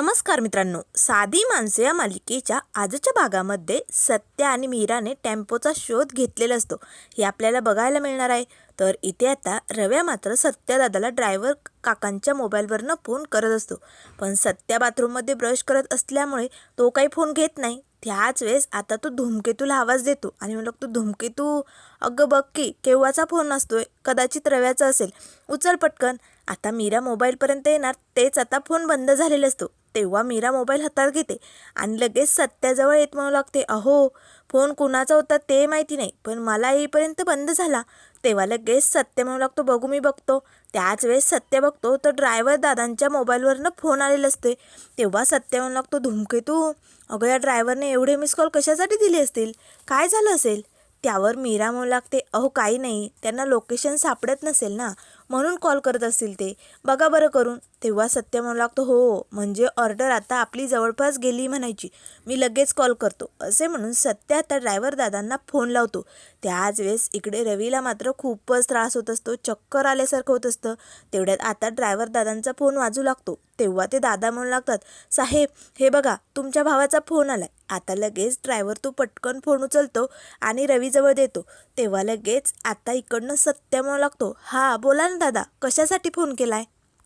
नमस्कार मित्रांनो. साधी माणसे या मालिकेच्या आजच्या भागामध्ये सत्या आणि मीराने टेम्पोचा शोध घेतलेला असतो. हे आपल्याला बघायला मिळणार आहे. तर इथे आता रव्या मात्र सत्यादादाला ड्रायव्हर काकांच्या मोबाईलवरनं फोन करत असतो. पण सत्या बाथरूममध्ये ब्रश करत असल्यामुळे तो काही फोन घेत नाही. त्याच वेळेस आता तो धूमकेतूला आवाज देतो आणि म्हणलं तो धूमकेतू? अगं बघ की केव्हाचा फोन असतोय? कदाचित रव्याचा असेल. उचल पटकन. आता मीरा मोबाईलपर्यंत येणार तेच आता फोन बंद झालेला असतो. तेव्हा मीरा मोबाईल हातात घेते आणि लगेच सत्याजवळ येत म्हणू लागते अहो फोन कुणाचा होता ते माहिती नाही पण मला येईपर्यंत बंद झाला. तेव्हा लगेच सत्य म्हणू लागतो बघू मी बघतो. त्याच वेळेस सत्य बघतो तर ड्रायव्हर दादांच्या मोबाईलवरनं फोन आलेला असते. तेव्हा सत्य म्हणू लागतो धुमकेतू अगं या ड्रायव्हरने एवढे मिस कॉल कशासाठी दिले असतील? काय झालं असेल? त्यावर मीरा म्हणू लागते अहो काही नाही त्यांना लोकेशन सापडत नसेल ना म्हणून कॉल करत असतील ते. बघा बरं करून. तेव्हा सत्य म्हणू लागतो हो, हो म्हणजे ऑर्डर आता आपली जवळपास गेली म्हणायची. मी लगेच कॉल करतो. असे म्हणून सत्य आता ड्रायव्हर दादांना फोन लावतो. त्याच वेळेस इकडे रवीला मात्र खूपच त्रास होत असतो. चक्कर आल्यासारखं होत असतं. तेवढ्यात आता ड्रायव्हर दादांचा फोन वाजू लागतो. तेव्हा ते दादा म्हणू लागतात साहेब हे बघा तुमच्या भावाचा फोन आलाय. आता लगेच ड्रायव्हर तो पटकन फोन उचलतो आणि रवीजवळ देतो. तेव्हा लगेच आता इकडनं सत्य म्हणू लागतो हा बोला ना दादा कशासाठी फोन केलाय?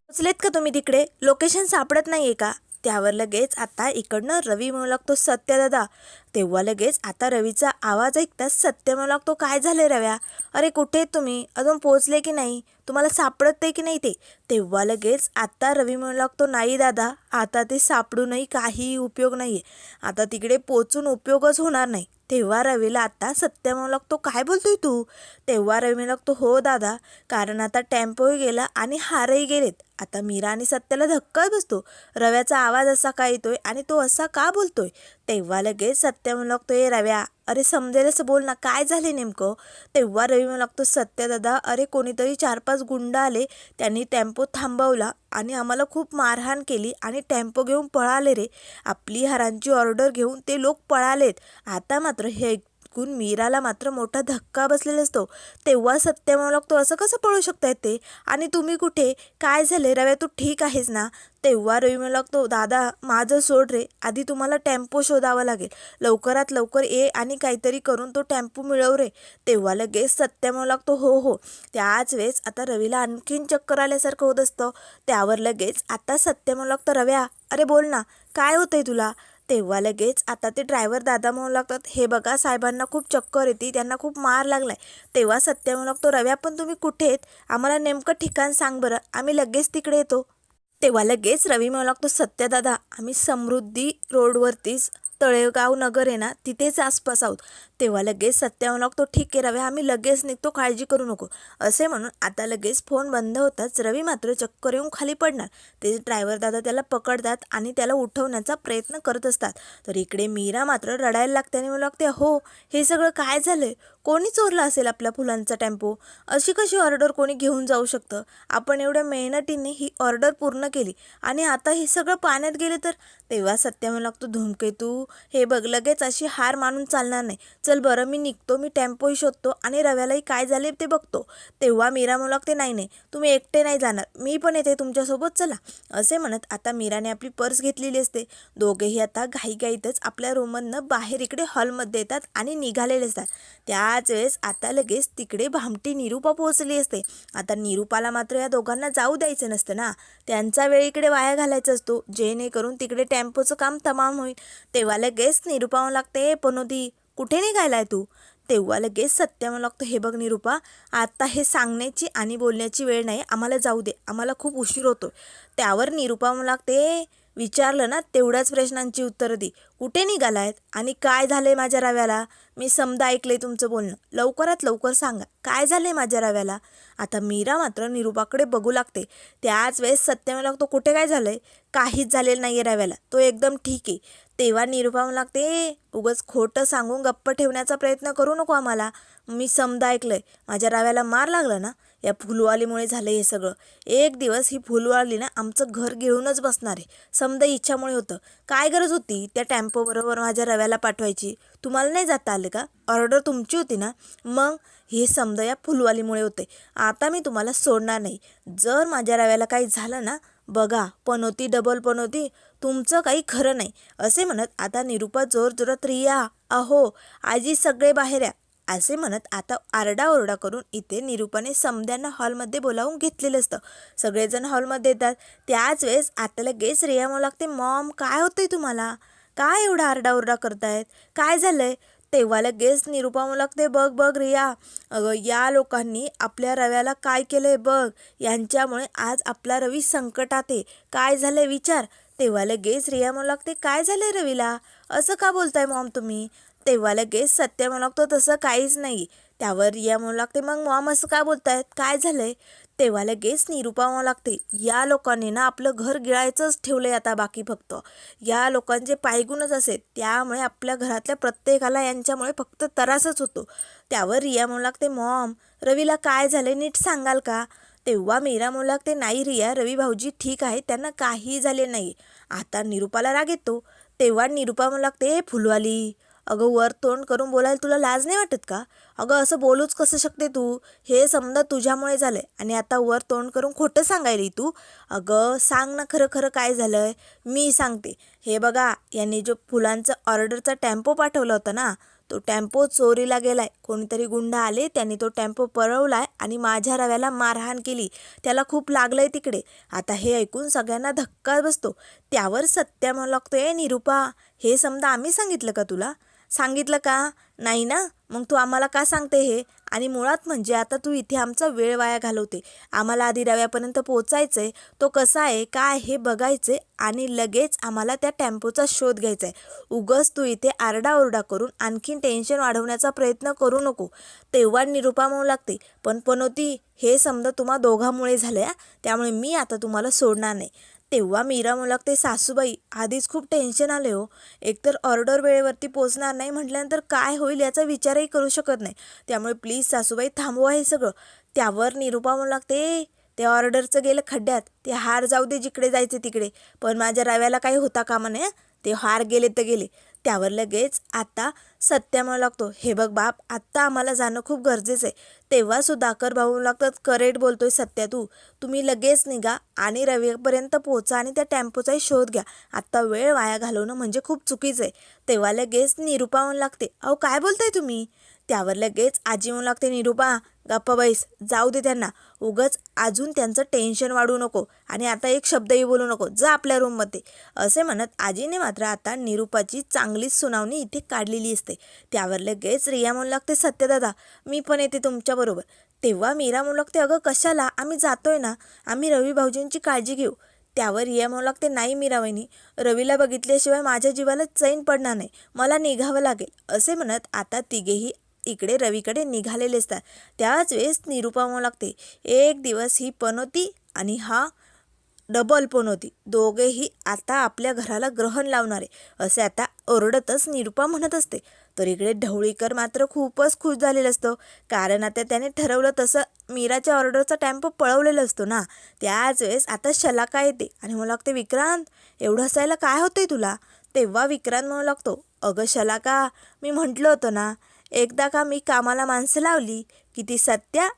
पोचलेत का तुम्ही तिकडे? लोकेशन सापडत नाहीये का? त्यावर लगेच आता इकडनं रवी म्हणू लागतो सत्य दादा तेव्हा लगेच आता रवीचा आवाज ऐकताच सत्य म्हणू लागतो काय झालंय रव्या? अरे कुठे आहेत तुम्ही? अजून पोचले की नाही? तुम्हाला सापडत की नाही ते? तेव्हा लगेच आता रवी म्हणू लागतो नाही दादा. आता ते सापडूनही काही उपयोग नाही आहे आता तिकडे पोचून उपयोगच होणार नाही. तेव्हा रवीला आता सत्य म्हणू लागतो काय बोलतोय तू? तेव्हा रवी म्हणू लागतो हो दादा. कारण आता टेम्पोही गेला आणि हारही गेलेत. आता मीरा आणि सत्याला धक्काच बसतो. रव्याचा आवाज असा का येतोय आणि तो असा का बोलतोय? तेव्हा लगेच सत्य म्हणू लागतो ए रव्या अरे समजेल असं बोल ना काय झाले नेमकं? तेव्हा रवी म्हणू लागतो सत्य दादा अरे कोणीतरी चार पाच गुंड आले त्यांनी टेम्पो थांबवला आणि आम्हाला खूप मारहाण केली आणि टेम्पो घेऊन पळाले रे. आपली हारांची ऑर्डर घेऊन ते लोक पळालेत. आता मात्र हे ऐकून मीराला मात्र मोठा धक्का बसलेला असतो. तेव्हा सत्य म्हणू लागतो असं कसं पळू शकतायत ते? आणि तुम्ही कुठे? काय झाले रव्या तू ठीक आहेस ना? तेव्हा रवी म्हणू लागतो दादा माझं सोड रे. आधी तुम्हाला टेम्पो शोधावा लागेल. लवकरात लवकर ये आणि काहीतरी करून तो टेम्पो मिळव रे. तेव्हा लगेच सत्य म्हणू लागतो हो हो. त्याच वेळेस आता रवीला आणखीन चक्कर आल्यासारखं होत असतं. त्यावर लगेच आता सत्य म्हणू लागतं रव्या अरे बोल ना. काय होतंय तुला? तेव्हा लगेच आता ते ड्रायव्हर दादा म्हणू लागतात हे बघा साहेबांना खूप चक्कर येते त्यांना खूप मार लागलाय. तेव्हा सत्य म्हणू लागतो रव्या पण तुम्ही कुठे आहेत? आम्हाला नेमकं ठिकाण सांग बरं आम्ही लगेच तिकडे येतो. तेव्हा लगेच रवी म्हणू लागतो सत्यदादा आम्ही समृद्धी रोडवरतीच तळेगाव नगर आहे ना तिथेच आसपास आहोत. तेव्हा लगेच सत्य लागतो ठीक आहे रवी आम्ही लगेच निघतो काळजी करू नको. असे म्हणून आता लगेच फोन बंद होताच रवी मात्र चक्कर येऊन खाली पडणार. ते ड्रायव्हर दादा त्याला पकडतात आणि त्याला उठवण्याचा प्रयत्न करत असतात. तर इकडे मीरा मात्र रडायला लागते आणि मला लागते हो हे सगळं काय झालं कोणी चोरला असेल आपल्या फुलांचा टेम्पो? अशी कशी ऑर्डर कोणी घेऊन जाऊ शकतं? आपण एवढ्या मेहनतीने ही ऑर्डर पूर्ण केली आणि आता हे सगळं पाण्यात गेले तर? तेव्हा सत्य लागतो धूमकेतू हे बघ लगेच अशी हार मानून चालणार नाही. चल बरं मी निघतो मी टेम्पोही शोधतो आणि रव्यालाही काय झाले ते बघतो. तेव्हा मीरा म्हणू लागते नाही नाही तुम्ही एकटे नाही जाणार. मी पण येते तुमच्यासोबत चला. असे म्हणत आता मीराने आपली पर्स घेतलेली असते. दोघेही आता घाईघाईतच आपल्या रूममधनं बाहेर इकडे हॉलमध्ये येतात आणि निघालेले असतात. त्या त्याच वेळेस आता लगेच तिकडे भामटी निरूपा पोहोचली असते. आता निरूपाला मात्र या दोघांना जाऊ द्यायचं नसतं ना. त्यांचा वेळ इकडे वाया घालायचा असतो. जेणेकरून तिकडे टेम्पोचं काम तमाम होईल. तेव्हा लगेच निरूपा लागते पनोदी कुठे निघायलाय तू? तेव्हा लगेच सत्य लागतो हे बघ निरूपा आता हे सांगण्याची आणि बोलण्याची वेळ नाही. आम्हाला जाऊ दे. आम्हाला खूप उशीर होतो त्यावर निरूपा लागते विचारलं ना तेवढ्याच प्रश्नांची उत्तरं दे. कुठे निघालायत? आणि काय झालंय माझ्या रव्याला? मी समजा ऐकलंय तुमचं बोलणं. लवकरात लवकर सांगा. काय झालंय माझ्या रव्याला? आता मीरा मात्र निरूपाकडे बघू लागते. त्याच वेळेस सत्य म्हणू लागतो कुठे काय झालंय? काहीच झालेलं नाही आहे रव्याला. तो एकदम ठीक आहे. तेव्हा निरूपा म्हणू लागते उगंच खोटं सांगून गप्प ठेवण्याचा प्रयत्न करू नको आम्हाला. मी समजा ऐकलंय. माझ्या रव्याला मार लागला ना? या फुलवालीमुळे झालं हे सगळं. एक दिवस ही फुलवाली ना आमचं घर गिळूनच बसणार आहे. समजा इच्छामुळे होतं. काय गरज होती? त्या टॅम्पोबरोबर माझ्या रव्याला पाठवायची. तुम्हाला नाही जाता आले का? ऑर्डर तुमची होती ना? मग हे समजा या फुलवालीमुळे होते. आता मी तुम्हाला सोडणार नाही. जर माझ्या रव्याला काही झालं ना? बघा पनोती डबल पनोती तुमचं काही खरं नाही. असे म्हणत आता निरुपा जोरजोरात रिया अहो आजी सगळे बाहेर या असे म्हणत आता आरडाओरडा करून इथे निरूपाने समद्यांना हॉलमध्ये बोलावून घेतलेलं असतं. सगळेजण हॉलमध्ये येतात. त्याच वेळेस आता लगेच रिया म्हणू लागते मॉम काय होतंय तुम्हाला? काय एवढा आरडाओरडा करतायत? काय झालंय? तेव्हा लगेच निरूपा म्हणू लागते बघ बघ रिया अगं या लोकांनी आपल्या रव्याला काय केलंय बघ? यांच्यामुळे आज आपला रवी संकटात आहे. काय झालंय विचार? तेव्हा लगेच रिया म्हणू लागते काय झालंय रवीला? असं का बोलताय मॉम तुम्ही? तेव्हा लगेच सत्य म्हणू लागतो तसं काहीच नाही. त्यावर रिया म्हणू लागते मग मॉम असं का बोलतायत? काय झालंय? तेव्हा लगेच निरूपा म्हणू लागते या लोकांनी ना आपलं घर गिळायचंच ठेवलंय आता बाकी फक्त. या लोकांचे पायगुणच असेल त्यामुळे आपल्या घरातल्या प्रत्येकाला यांच्यामुळे फक्त त्रासच होतो. त्यावर रिया म्हणू लागते मॉम रवीला काय झालंय नीट सांगाल का? तेव्हा मीरा म्हणू लागते नाही रिया रवी भाऊजी ठीक आहे त्यांना काही झाले नाही. आता निरूपाला राग येतो. तेव्हा निरूपा म्हणू लागते फुलवाली अगं वर तोंड करून बोलायला तुला लाज नाही वाटत का? अगं असं बोलूच कसं शकते तू? हे समजा तुझ्यामुळे झालं आहे आणि आता वर तोंड करून खोटं सांगायली तू? अगं सांग ना खरं खरं काय झालं आहे मी सांगते. हे बघा यांनी जो फुलांचा ऑर्डरचा टेम्पो पाठवला होता ना तो टेम्पो चोरीला गेलाय. कोणीतरी गुंड आले त्यांनी तो टेम्पो पळवलाय आणि माझ्या रव्याला मारहाण केली. त्याला खूप लागलंय तिकडे. आता हे ऐकून सगळ्यांना धक्का बसतो. त्यावर सत्या म्हणू लागतो ए निरूपा. हे समजा आम्ही सांगितलं का तुला? सांगितलं का? नाही ना? मग तू आम्हाला का सांगते हे? आणि मुळात म्हणजे आता तू इथे आमचा वेळ वाया घालवते. आम्हाला आधी रव्यापर्यंत पोचायचं आहे तो कसा आहे? काय हे बघायचं आणि लगेच आम्हाला त्या टेम्पोचा शोध घ्यायचा आहे उगस तू इथे आरडाओरडा करून आणखीन टेन्शन वाढवण्याचा प्रयत्न करू नको. तेव्हा निरूपा म्हणू लागते पण पनोती हे समजा तुम्हा दोघांमुळे झालं आहे त्यामुळे मी आता तुम्हाला सोडणार नाही. तेव्हा मीरा मुलाक ते सासूबाई आधीच खूप टेन्शन आले हो. एकतर ऑर्डर वेळेवरती पोचणार नाही म्हटल्यानंतर काय होईल याचा विचारही करू शकत नाही. त्यामुळे प्लीज सासूबाई थांबवा हे सगळं. त्यावर निरूपा म्हणू लागते ते ऑर्डरचं गेलं खड्ड्यात. ते हार जाऊ दे जिकडे जायचे तिकडे. पण माझ्या रव्याला काही होता कामा नये ते हार गेले तर गेले. त्यावर लगेच आता सत्या म्हणू लागतो. हे बघ बाप आत्ता आम्हाला जाणं खूप गरजेचं आहे. तेव्हा सुधाकर भाऊ लागतात करेक्ट बोलतोय सत्या तू. तुम्ही लगेच निघा आणि रविपर्यंत पोचा आणि त्या टेम्पोचाही शोध घ्या. आत्ता वेळ वाया घालवणं म्हणजे खूप चुकीचं आहे. तेव्हा लगेच निरुपावून लागते अहो काय बोलताय तुम्ही? त्यावर लगेच आजी म्हणू लागते निरूपा गप्पा बैस जाऊ दे त्यांना. उगच अजून त्यांचं टेन्शन वाढू नको आणि आता एक शब्दही बोलू नको. जा आपल्या रूममध्ये असे म्हणत आजीने मात्र आता निरूपाची चांगलीच सुनावणी इथे काढलेली असते. त्यावर लगेच रिया म्हणू लागते सत्यदादा मी पण येते तुमच्याबरोबर तेव्हा मीरा म्हणू लागते अगं कशाला? आम्ही जातोय ना. आम्ही रवी भाऊजींची काळजी घेऊ. त्यावर रिया म्हणू लागते नाही मीरा वहिनी. रवीला बघितल्याशिवाय माझ्या जीवाला चैन पडणार नाही. मला निघावं लागेल. असे म्हणत आता तिघेही इकडे रवीकडे निघालेले असतात. त्याच वेळेस निरूपा लागते एक दिवस ही पनोती आणि हा डबल पण होती. दोघेही आता आपल्या घराला ग्रहण लावणारे. असे आता ओरडतच निरुपा म्हणत असते. तर इकडे ढवळीकर मात्र खूपच खुश झालेलं असतो. कारण आता त्याने ठरवलं तसं मीराच्या ऑर्डरचा टॅम्प पळवलेला असतो ना. त्याच वेळेस आता शलाका येते आणि मला लागते विक्रांत एवढं असायला काय होतंय तुला? तेव्हा विक्रांत म्हणू लागतो अगं शलाका मी म्हटलं होतं ना एकदा का मी कामाला माणसं लावली की ती सत्या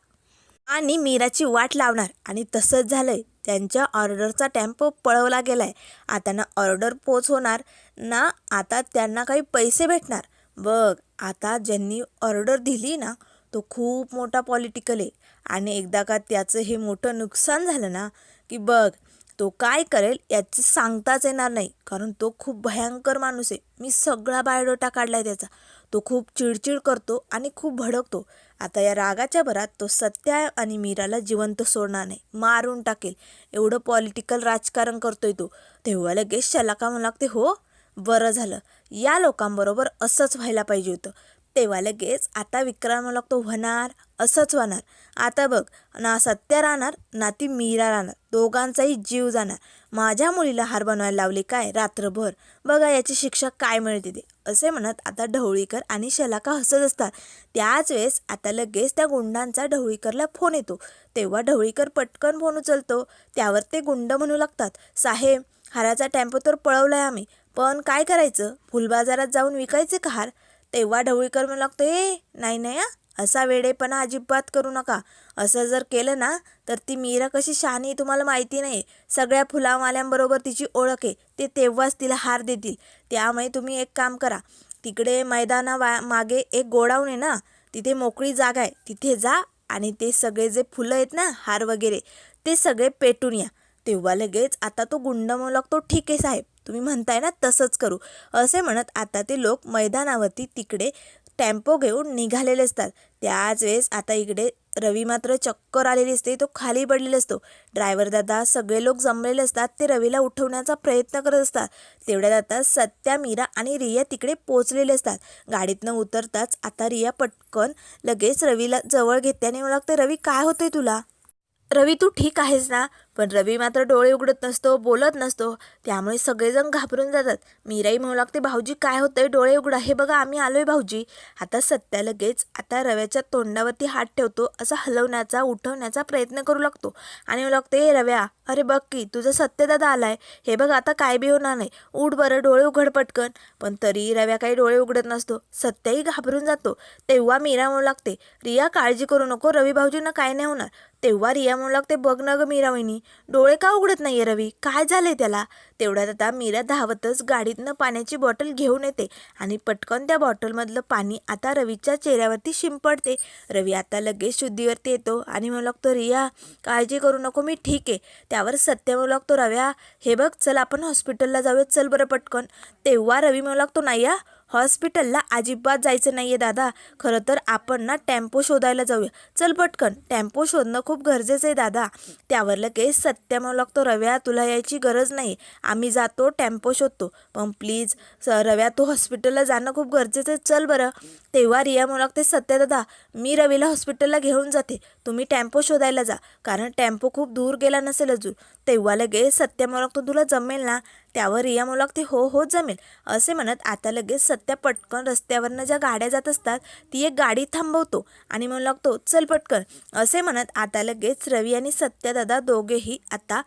आणि मीराची वाट लावणार. आणि तसंच झालंय. त्यांच्या ऑर्डरचा टेम्पो पळवला गेलाय. आता ना ऑर्डर पोच होणार ना आता त्यांना काही पैसे भेटणार. बघ आता ज्यांनी ऑर्डर दिली ना तो खूप मोठा पॉलिटिकल आहे. आणि एकदा का त्याचं हे मोठं नुकसान झालं ना की बघ तो काय करेल याचं सांगताच येणार नाही. कारण तो खूप भयंकर माणूस आहे. मी सगळा बायोडोटा काढला आहे त्याचा. तो खूप चिडचिड करतो आणि खूप भडकतो. आता या रागाच्या भरात तो सत्या आणि मीराला जिवंत सोडणार नाही. मारून टाकेल. एवढं पॉलिटिकल राजकारण करतोय तो. तेव्हा लगेच शलाका म्हणू लागते हो बरं झालं. या लोकांबरोबर असंच व्हायला पाहिजे होतं. तेव्हा लगेच आता विक्रम लागतो होणार. असंच होणार आता बघ ना सत्या राहणार ना ती मीरा राहणार. दोघांचाही जीव जाणार. माझ्या मुलीला हार बनवायला लावले काय? रात्रभर. बघा याची शिक्षा काय मिळते ते. असे म्हणत आता ढवळीकर आणि शलाका हसत असतात. त्याच वेळेस आता लगेच त्या गुंडांचा ढवळीकरला फोन येतो. तेव्हा ढवळीकर पटकन फोन उचलतो. त्यावर ते गुंड म्हणू लागतात. साहेब हाराचा टेम्पो तर पळवलाय आम्ही. पण काय करायचं? फुलबाजारात जाऊन विकायचे का हार? तेव्हा ढवळीकर म्हणू लागतो ए नाही नाही हा. असा वेडेपणा अजिबात करू नका. असं जर केलं ना तर ती मीरा कशी शहाणी तुम्हाला माहिती नाही. सगळ्या फुलावाल्यांबरोबर तिची ओळख आहे. ते तेव्हाच तिला हार देतील. त्यामुळे तुम्ही एक काम करा. तिकडे मैदाना वा मागे एक गोडाऊन आहे ना तिथे मोकळी जागा आहे. तिथे जा आणि ते सगळे जे फुलं आहेत ना हार वगैरे ते सगळे पेटून या. तेव्हा लगेच आता तो गुंड म्हणू लागतो ठीक आहे साहेब. तुम्ही म्हणताय ना तसंच करू. असे म्हणत आता ते लोक मैदानावरती तिकडे टेम्पो घेऊन निघालेले असतात. त्याच वेळेस आता इकडे रवी मात्र चक्कर आलेली असते. तो खाली पडलेला असतो. ड्रायव्हर दादा सगळे लोक जमलेले असतात. ते रवीला उठवण्याचा प्रयत्न करत असतात. तेवढ्यात आता सत्या मीरा आणि रिया तिकडे पोचलेले असतात. गाडीतनं उतरताच आता रिया पटकन लगेच रवीला जवळ घेते आणि मला लागतं रवी काय होतंय तुला? रवी तू ठीक आहेस ना? पण रवी मात्र डोळे उघडत नसतो बोलत नसतो. त्यामुळे सगळेजण घाबरून जातात. मीराई म्हणू लागते भाऊजी काय होतंय? डोळे उघडा. हे बघा आम्ही आलोय भाऊजी. आता सत्या लगेच आता रव्याच्या तोंडावरती हात ठेवतो असा हलवण्याचा उठवण्याचा प्रयत्न करू लागतो. आणि लागते हे रव्या अरे बघ की तुझा सत्यदादा आलाय. हे बघ आता काय बी होणार नाही. उठ बरं डोळे उघड पटकन. पण तरी रव्या काही डोळे उघडत नसतो. सत्याही घाबरून जातो. तेव्हा मीरा म्हणू लागते रिया काळजी करू नको. रवी भाऊजींना काय नाही होणार. तेव्हा रिया म्हणू लागते बघ ना ग मीरा वहिनी डोळे का उघडत नाहीये रवी? काय झालंय त्याला? तेवढ्यात आता मीरा धावतच गाडीतनं पाण्याची बॉटल घेऊन येते आणि पटकन त्या बॉटलमधलं पाणी आता रवीच्या चेहऱ्यावरती शिंपडते. रवी आता लगेच शुद्धीवरती येतो आणि म्हणू लागतो रिया काळजी करू नको मी ठीक आहे. त्यावर सत्य म्हणू लागतो रव्या हे बघ चल आपण हॉस्पिटलला जाऊयात चल बरं पटकन. तेव्हा रवी म्हणू लागतो नाही या हॉस्पिटलला अजिबात जायचं नाही आहे दादा. खरं तर आपण ना टेम्पो शोधायला जाऊया. चल पटकन. टेम्पो शोधणं खूप गरजेचं आहे दादा. त्यावर लगेच सत्य म्हणू लागतो रव्या तुला यायची गरज नाही. आम्ही जातो टेम्पो शोधतो. पण प्लीज स रव्या तू हॉस्पिटलला जाणं खूप गरजेचं आहे. चल बरं. तेव्हा रिया म्हणू लागते सत्य दादा मी रवीला हॉस्पिटलला घेऊन जाते. तुम्ही टेम्पो शोधायला जा. कारण टेम्पो खूप दूर गेला नसेल अजून. तेव्हा लगेच सत्य म्हणू लागतो तुला जमेल ना? त्यावर रिया म्हणू लागते हो हो जमेल असे म्हणत आता लगेच सत्या पटकन रस्त्यावरनं ज्या गाड्या जात असतात ती एक गाडी थांबवतो आणि म्हणू लागतो चल पटकन असे म्हणत आता लगेच रवी आणि सत्यादादा दोघेही आता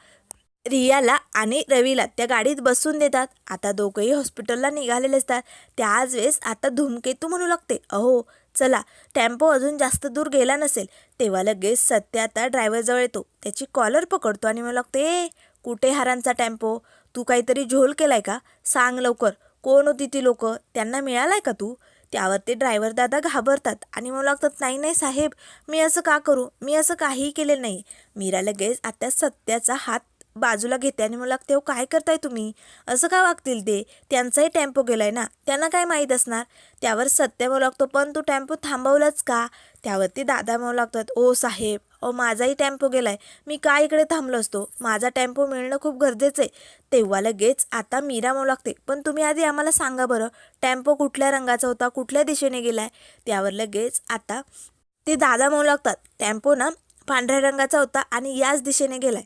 रियाला आणि रवीला त्या गाडीत बसून देतात. आता दोघंही हॉस्पिटलला निघालेले असतात. त्याच वेळेस आता धूमकेतू म्हणू लागते अहो चला टेम्पो अजून जास्त दूर गेला नसेल. तेव्हा लगेच सत्य आता ड्रायव्हरजवळ येतो. त्याची कॉलर पकडतो आणि म्हणू लागते "ए, कुठे हारांचा टेम्पो? तू काहीतरी झोल केलाय का? सांग लवकर. कोण होती ती लोक? त्यांना मिळालाय का तू? त्यावर ते ड्रायव्हर दादा घाबरतात आणि मला लागतात नाही नाही साहेब मी असं का करू? मी असं काहीही केलेलं नाही. मीरा लगेच आता सत्याचा हात बाजूला घेते आणि मला लागते हो काय करताय तुम्ही? असं का वागतील ते? त्यांचाही टेम्पो गेलाय ना? त्यांना काय माहीत असणार? त्यावर सत्य मला लागतो पण तू टेम्पो थांबवलाच का? त्यावरती दादा म्हणू लागतात ओ साहेब अहो माझाही टेम्पो गेलाय. मी काय इकडे थांबलो असतो? माझा टेम्पो मिळणं खूप गरजेचं आहे. तेव्हा लगेच आता मीरा म्हणू लागते पण तुम्ही आधी आम्हाला सांगा बरं टेम्पो कुठल्या रंगाचा होता कुठल्या दिशेने गेलाय? त्यावर लगेच आता ते दादा म्हणू लागतात टेम्पो ना पांढऱ्या रंगाचा होता आणि याच दिशेने गेलाय.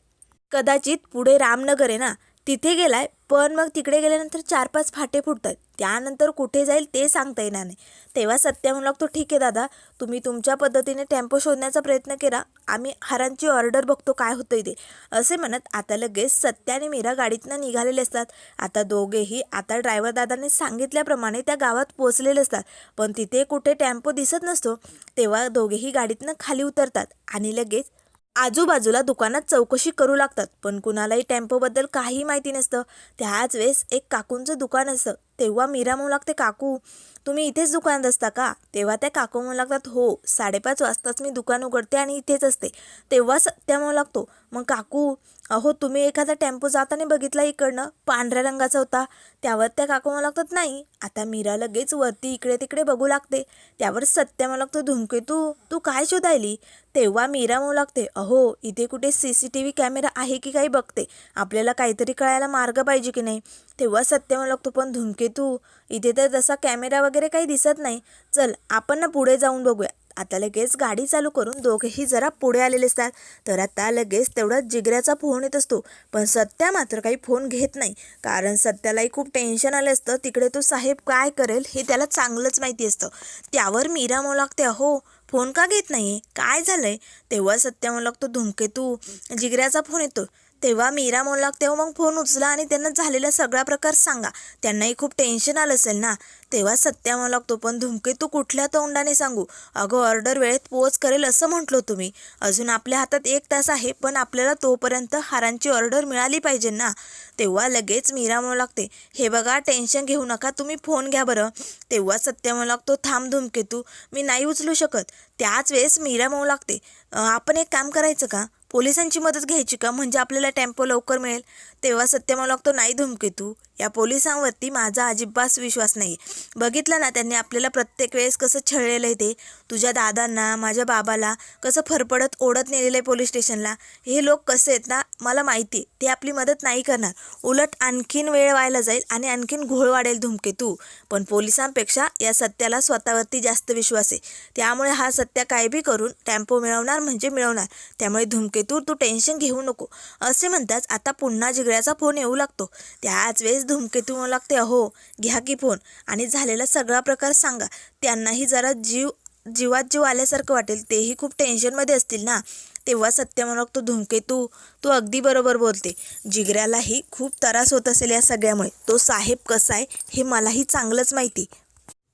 कदाचित पुढे रामनगर आहे ना तिथे गेलाय पण मग तिकडे गेल्यानंतर चार पाच फाटे फुटतात. त्यानंतर कुठे जाईल ते सांगता येणार नाही. तेव्हा सत्य म्हणू लागतो ठीक आहे दादा. तुम्ही तुमच्या पद्धतीने टेम्पो शोधण्याचा प्रयत्न केला आम्ही हारांची ऑर्डर बघतो काय होतं ते. असे म्हणत आता लगेच सत्य आणि मीरा गाडीतनं निघालेले असतात. आता दोघेही आता ड्रायव्हर दादाने सांगितल्याप्रमाणे त्या गावात पोचलेले असतात. पण तिथे कुठे टेम्पो दिसत नसतो तेव्हा दोघेही गाडीतनं खाली उतरतात आणि लगेच आजूबाजूला दुकानात चौकशी करू लागतात पण कुणालाही टेम्पोबद्दल काही माहिती नसतं. त्याच वेळेस एक काकूंचं दुकान असतं. तेव्हा मीरा म्हणू लागते काकू तुम्ही इथेच दुकानात असता का? तेव्हा त्या काकू म्हणू लागतात हो साडेपाच वाजताच मी दुकान उघडते आणि इथेच असते. तेव्हा त्या म्हणू लागतो मग काकू अहो तुम्ही एखादा टेम्पो जाताना बघितला इकडनं? पांढऱ्या रंगाचा होता. त्यावर त्या काकू म्हणू लागतात नाही आता मीरा लगेच वरती इकडे तिकडे बघू लागते. त्यावर सत्य म्हणू लागतो धुमकेतू तू काय शोधायली? तेव्हा मीरा म्हणू लागते अहो इथे कुठे C C T V camera आहे की काही बघते? आपल्याला काहीतरी कळायला मार्ग पाहिजे की नाही? तेव्हा सत्य म्हणू लागतो पण धुमकेतू इथे तर जसा कॅमेरा वगैरे काही दिसत नाही. चल आपण ना पुढे जाऊन बघूया. आता लगेच गाडी चालू करून दोघेही जरा पुढे आलेले असतात. तर आता लगेच तेवढाच जिगऱ्याचा फोन येत असतो. पण सत्या मात्र काही फोन घेत नाही. कारण सत्यालाही खूप टेन्शन आलं असतं. तिकडे तो साहेब काय करेल हे त्याला चांगलंच माहिती असतं. त्यावर मीरा मो लागते अहो फोन का घेत नाही काय झालं आहे तेव्हा सत्या म्हणू लागतो धुमकेतू. जिगऱ्याचा फोन येतो. तेव्हा मीरा म्हणू लागते "हो मग फोन उचला आणि त्यांना झालेला सगळा प्रकार सांगा. त्यांनाही खूप टेन्शन आलं असेल ना? तेव्हा सत्या म्हणू लागतो पण धुमके तू कुठल्या तोंडाने सांगू? अगं ऑर्डर वेळेत पोच करेल असं म्हटलो तुम्ही. अजून आपल्या हातात एक तास आहे पण आपल्याला तोपर्यंत हारांची ऑर्डर मिळाली पाहिजे ना? तेव्हा लगेच मीरा म्हणू लागते हे बघा टेन्शन घेऊ नका तुम्ही फोन घ्या बरं. तेव्हा सत्य म्हणू लागतो थांब धुमकेतू मी नाही उचलू शकत. त्याच वेळेस मीरा म्हणू लागते आपण एक काम करायचं का? पोलिसांची मदत घ्यायची का? म्हणजे आपल्याला टेम्पो लवकर मिळेल तेव्हा सत्य मला लागतो नाही धूमकेतू. या पोलिसांवरती माझा अजिबात विश्वास नाही. बघितलं ना त्यांनी आपल्याला प्रत्येक वेळेस कसं छळलेलं आहे ते. तुझ्या दादांना माझ्या बाबाला कसं फरफडत ओढत नेलेलं आहे पोलीस स्टेशनला. हे लोक कसे आहेत ना मला माहिती आहे. ते आपली मदत नाही करणार. उलट आणखीन वेळ व्हायला जाईल आणि आणखीन घोळ वाढेल धुमकेतू. पण पोलिसांपेक्षा या सत्याला स्वतःवरती जास्त विश्वास आहे. त्यामुळे हा सत्य काय बी करून टेम्पो मिळवणार म्हणजे मिळवणार. त्यामुळे धुमकेतू तू टेन्शन घेऊ नको. असे म्हणताच आता पुन्हा जिगऱ्याचा फोन येऊ लागतो. त्याच वेळेस धुमकेतू लागते. अहो घ्या की फोन. आणि झालेला सगळा प्रकार सांगा. त्यांनाही जरा जीव जीवात जीव आल्यासारखं वाटेल. तेही खूप टेन्शनमध्ये असतील ना? तेव्हा सत्य म्हणू लागतो धुमकेतू तू अगदी बरोबर बोलते. जिगऱ्यालाही खूप त्रास होत असेल या सगळ्यामुळे. तो साहेब कसा आहे हे मलाही चांगलंच माहिती.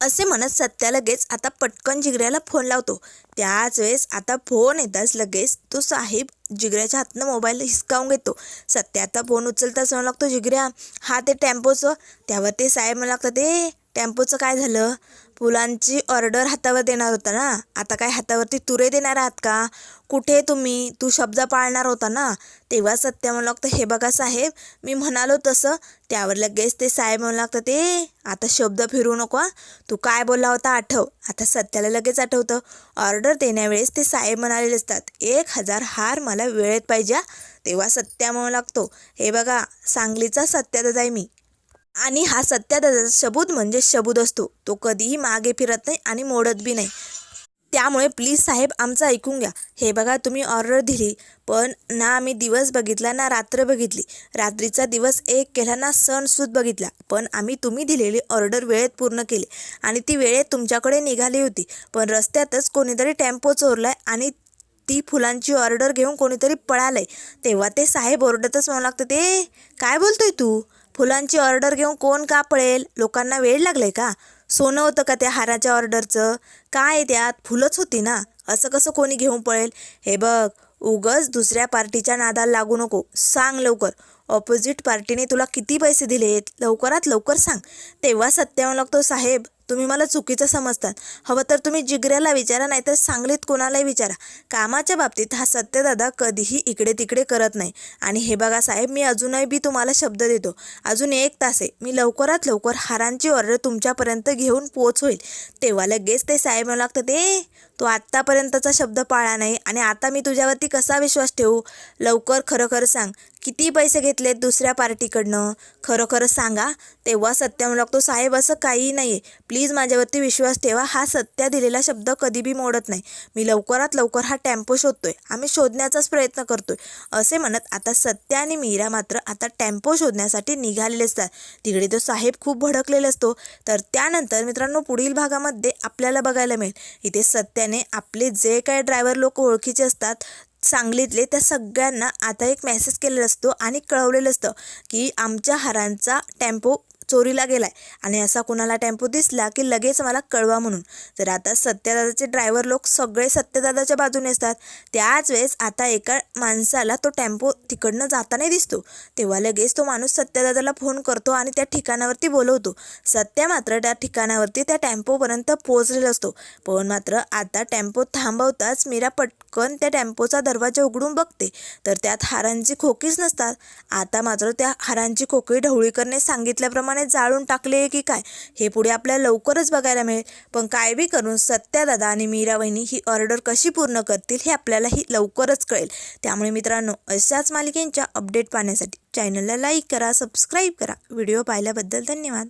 असे म्हणत सत्या लगेच आता पटकन जिगऱ्याला फोन लावतो. त्याच वेळेस आता फोन येताच लगेच तो साहेब जिगऱ्याच्या हातनं मोबाईल हिसकावून घेतो. सत्या आता फोन उचलताच म्हणू लागतो जिगऱ्या हा ते टेम्पोचं. त्यावर ते साहेब म्हणू लागतात ते टेम्पोचं काय झालं? फुलांची ऑर्डर हातावर देणार होता ना? आता काय हातावरती तुरे देणार आहात का? कुठे तुम्ही? तू शब्द पाळणार होता ना? तेव्हा सत्य म्हणू लागतं हे बघा साहेब मी म्हणालो तसं. त्यावर लगेच ते साहेब म्हणू लागतं ते आता शब्द फिरू नको तू काय बोलला होता? आठव. आता सत्याला लगेच आठवतं. ऑर्डर देण्यावेळेस ते साहेब म्हणालेले असतात एक हजार हार मला वेळेत पाहिजे हा." तेव्हा सत्या म्हणू लागतो हे बघा सांगलीचा सत्यादाच आहे मी. आणि हा सत्यादाचा शबूत म्हणजे शबूत असतो. तो कधीही मागे फिरत नाही आणि मोडत बी नाही. त्यामुळे प्लीज साहेब आमचं ऐकून घ्या. हे बघा तुम्ही ऑर्डर दिली पण ना आम्ही दिवस बघितला ना रात्र बघितली. रात्रीचा दिवस एक केला ना सणसूद बघितला. पण आम्ही तुम्ही दिलेली ऑर्डर वेळेत पूर्ण केली आणि ती वेळेत तुमच्याकडे निघाली होती. पण रस्त्यातच कोणीतरी टेम्पो चोरलाय आणि ती फुलांची ऑर्डर घेऊन कोणीतरी पळालंय. तेव्हा ते साहेब ओरडतच म्हणू लागतं ते काय बोलतोय तू? फुलांची ऑर्डर घेऊन कोण का पळेल? लोकांना वेळ लागलाय का? सोनं होतं का त्या हाराच्या ऑर्डरचं? काय आहे त्यात? फुलंच होती ना? असं कसं कोणी घेऊन पळेल? हे बघ उगच दुसऱ्या पार्टीच्या नादाला लागू नको. सांग लवकर. ऑपोजिट पार्टीने तुला किती पैसे दिलेत? लवकरात लवकर सांग. तेव्हा सत्यावं लागतो साहेब. तुम्ही मला चुकीचं समजतात. हवं तर तुम्ही जिगऱ्याला विचारा नाहीतर सांगलीत कोणालाही विचारा. कामाच्या बाबतीत हा सत्यदादा कधीही इकडे तिकडे करत नाही. आणि हे बघा साहेब मी अजूनही बी तुम्हाला शब्द देतो. अजून एक तास आहे. मी लवकरात लवकर हारांची ऑर्डर तुमच्यापर्यंत घेऊन पोच होईल तेव्हा लगेच ते साहेब लागतात लागतं तू तो आत्तापर्यंतचा शब्द पाळला नाही आणि आता मी तुझ्यावरती कसा विश्वास ठेवू? लवकर खरं खरं सांग. किती पैसे घेतलेत दुसऱ्या पार्टीकडनं? खरं खरं सांगा. तेव्हा सत्य म्हणू लागतो साहेब असं काहीही नाही आहे प्लीज माझ्यावरती विश्वास ठेवा. हा सत्या दिलेला शब्द कधी बी मोडत नाही. मी लवकरात लवकर हा टॅम्पो शोधतोय. आम्ही शोधण्याचाच प्रयत्न करतोय. असे म्हणत आता सत्य आणि मीरा मात्र आता टॅम्पो शोधण्यासाठी निघालेले असतात तिकडे तो साहेब खूप भडकलेला असतो. तर त्यानंतर मित्रांनो पुढील भागामध्ये आपल्याला बघायला मिळेल. इथे असल्याने आपले जे काय ड्रायव्हर लोक ओळखीचे असतात सांगलीतले त्या सगळ्यांना आता एक मेसेज केलेला असतो आणि कळवलेलं असतं की आमच्या हारांचा टेम्पो चोरीला गेलाय. आणि असा कुणाला टेम्पो दिसला की लगेच मला कळवा म्हणून. तर आता सत्यदादाचे ड्रायव्हर लोक सगळे सत्यदादाच्या बाजूने असतात. त्याच वेळेस आता एका माणसाला तो टेम्पो तिकडनं जाताना दिसतो. तेव्हा लगेच तो माणूस सत्यदादाला फोन करतो आणि त्या ठिकाणावरती बोलवतो. सत्य मात्र त्या ठिकाणावरती त्या टेम्पोपर्यंत पोहोचलेला असतो. पण मात्र आता टेम्पो थांबवताच मीरा पटकन त्या टेम्पोचा दरवाजा उघडून बघते. तर त्यात हारांची खोकीच नसतात. आता मात्र त्या हारांची खोकी ढवळीकरने सांगितल्याप्रमाणे जाळून टाकले की काय? हे पुढे आपल्याला लवकरच बघायला मिळेल. पण काय बी करून सत्यादादा आणि मीरा वहिनी ही ऑर्डर कशी पूर्ण करतील हे आपल्यालाही लवकरच कळेल. त्यामुळे मित्रांनो अशाच मालिकेंच्या अपडेट पाहण्यासाठी चॅनलला लाईक करा सबस्क्राईब करा. व्हिडिओ पाहिल्याबद्दल धन्यवाद.